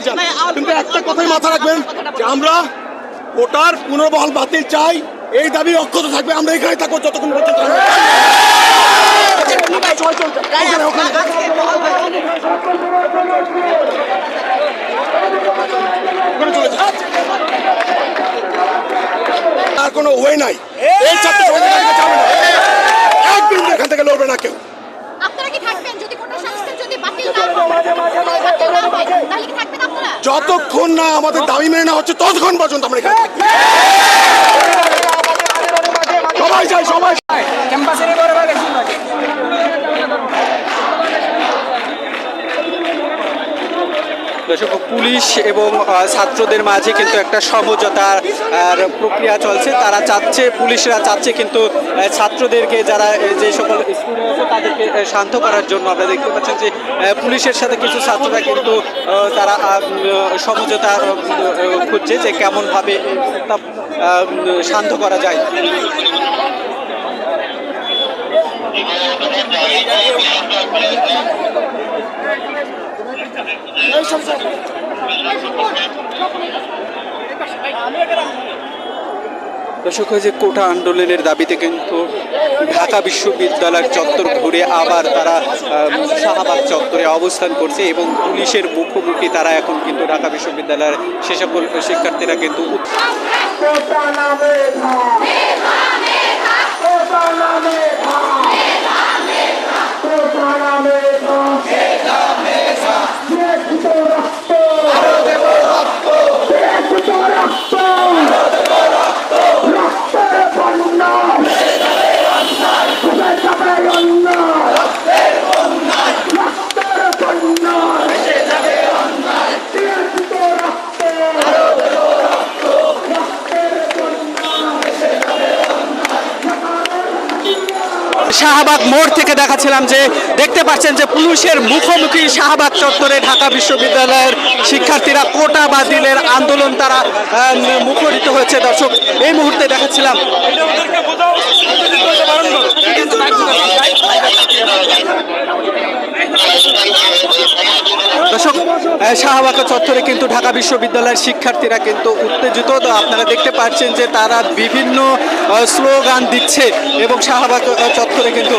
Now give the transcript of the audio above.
করতে চান। কিন্তু একটা কথাই মাথা রাখবেন যে আমরা ওটার পুনর্বহাল বাতিল চাই এই দাবি অক্ষত থাকবে আমরা এখানে থাকব যতক্ষণ পর্যন্ত যান। আর কোনো ওয়ে নাই। এই ছাত্র যাবে না। এক এখান থেকে লড়বে না কেউ। আপনারা কি থাকবেন? যদি কোটা সংস্কার যদি বাতিল না হয় বাতিল না হয় তাহলে কি থাকবেন আপনারা যতক্ষণ না আমাদের দাবি মেনে না হচ্ছে ততক্ষণ পর্যন্ত আমরা এখানে থাকব। সবাই চাই সবাই পুলিশ এবং ছাত্রদের মাঝে কিন্তু একটা সমঝোতার প্রক্রিয়া চলছে তারা চাচ্ছে পুলিশরা চাচ্ছে কিন্তু ছাত্রদেরকে যারা যে সকল তাদেরকে শান্ত করার জন্য আমরা দেখতে পাচ্ছেন যে পুলিশের সাথে কিছু ছাত্ররা কিন্তু তারা সমঝোতা খুঁজছে যে কেমনভাবে শান্ত করা যায় দর্শক যে কোটা আন্দোলনের দাবিতে কিন্তু ঢাকা বিশ্ববিদ্যালয়ের চত্বর ঘুরে আবার তারা শাহবাগ চত্বরে অবস্থান করছে এবং পুলিশের মুখোমুখি তারা এখন কিন্তু ঢাকা বিশ্ববিদ্যালয়ের সে সকল শিক্ষার্থীরা কিন্তু শাহবাগ মোড় থেকে দেখাচ্ছিলাম যে দেখতে পাচ্ছেন যে পুলিশের মুখোমুখি শাহবাগ চত্বরে ঢাকা বিশ্ববিদ্যালয়ের শিক্ষার্থীরা কোটা বাতিলের আন্দোলন তারা মুখরিত হয়েছে। দর্শক, এই মুহূর্তে দেখাচ্ছিলাম দর্শক আহ, শাহবাগ চত্বরে কিন্তু ঢাকা বিশ্ববিদ্যালয়ের শিক্ষার্থীরা কিন্তু উত্তেজিত। আপনারা দেখতে পাচ্ছেন যে তারা বিভিন্ন স্লোগান দিচ্ছে এবং শাহবাগ চত্বরে কিন্তু